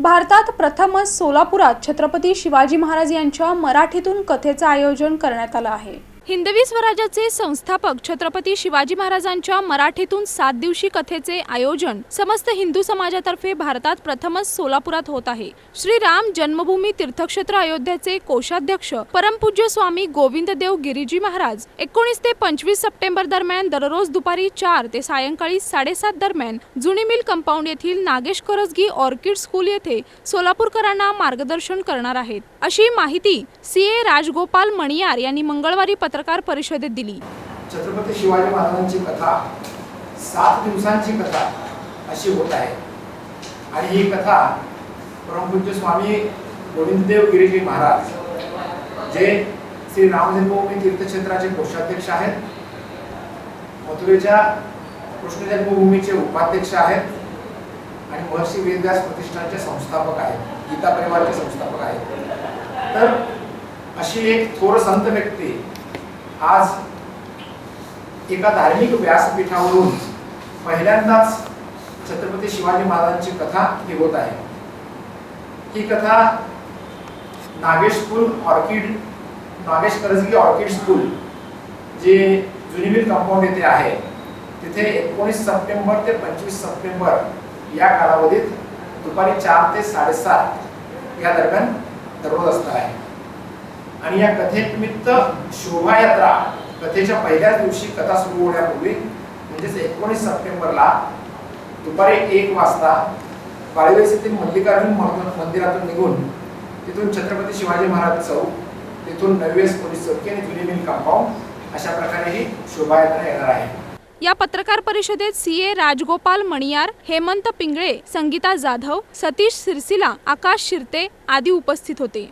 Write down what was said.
भारतात प्रथमच सोलापुरात छत्रपती शिवाजी महाराज यांच्या मराठीतून कथेचं आयोजन करण्यात आलं आहे. हिंदवी स्वराज्याचे संस्थापक छत्रपती शिवाजी महाराजांच्या मराठीतून सात दिवशी कथेचे आयोजन समस्त हिंदू समाजातर्फे भारतात प्रथमच सोलापुरात होत आहे. श्री राम जन्मभूमी तीर्थक्षेत्र अयोध्याचे कोषाध्यक्ष परमपूज्य स्वामी गोविंददेव गिरीजी महाराज एकोणीस ते पंचवीस सप्टेंबर दरम्यान दररोज दुपारी चार ते सायंकाळी साडेसात दरम्यान जुनी मिल कंपाऊंड येथील नागेश करजगी ऑर्किड स्कूल येथे सोलापूरकरांना मार्गदर्शन करणार आहेत. अशी माहिती सी ए राजगोपाल मणियार यांनी मंगळवारी पत्र पत्रकार परिषदेत दिली. छत्रपती शिवाजी महाराजांची कथा सात दिवसांची कथा अशी होत आहे. आणि ही कथा परमपूज्य स्वामी गोविंददेव गिरीजी महाराज जे श्री राम जन्मभूमी तीर्थक्षेत्राचे कोषाध्यक्ष आहेत मथुरेच्या कृष्ण जन्मभूमीचे उपाध्यक्ष आहेत आणि महर्षी वेदव्यास प्रतिष्ठानचे संस्थापक आहेत गीता परिवारचे संस्थापक आहेत. तर अशी एक थोर संत व्यक्ती आज एका धार्मिक व्यासपीठावरून पहिल्यांदाच छत्रपती शिवाजी महाराजांची कथा ही होत आहे. ही कथा Nagesh school orchid Nagesh Karajagi orchid school जे जुनीमिल कंपाऊंड येथे आहे तिथे एकोणीस सप्टेंबर ते पंचवीस सप्टेंबर या कालावधीत दुपारी चार ते साडेसात या दरम्यान दररोज असणार आहे. आणि या कथेनिमित्त शोभायात्रा कथेच्या पहिल्याच दिवशी कथा सुरू होण्यापूर्वी म्हणजेच एकोणीस सप्टेंबरला दुपारी एक वाजता बाळेवाडी येथील मल्लिकार्जुन मंदिरातून निघून तिथून छत्रपती शिवाजी महाराज चौक तिथून नवेस पोलीस चौकी आणि जुनी मिल कंपाऊंड अशा प्रकारे ही शोभायात्रा येणार आहे. या पत्रकार परिषदेत सी ए राजगोपाल मणियार हेमंत पिंगळे संगीता जाधव सतीश सिरसिला आकाश शिरते आदी उपस्थित होते.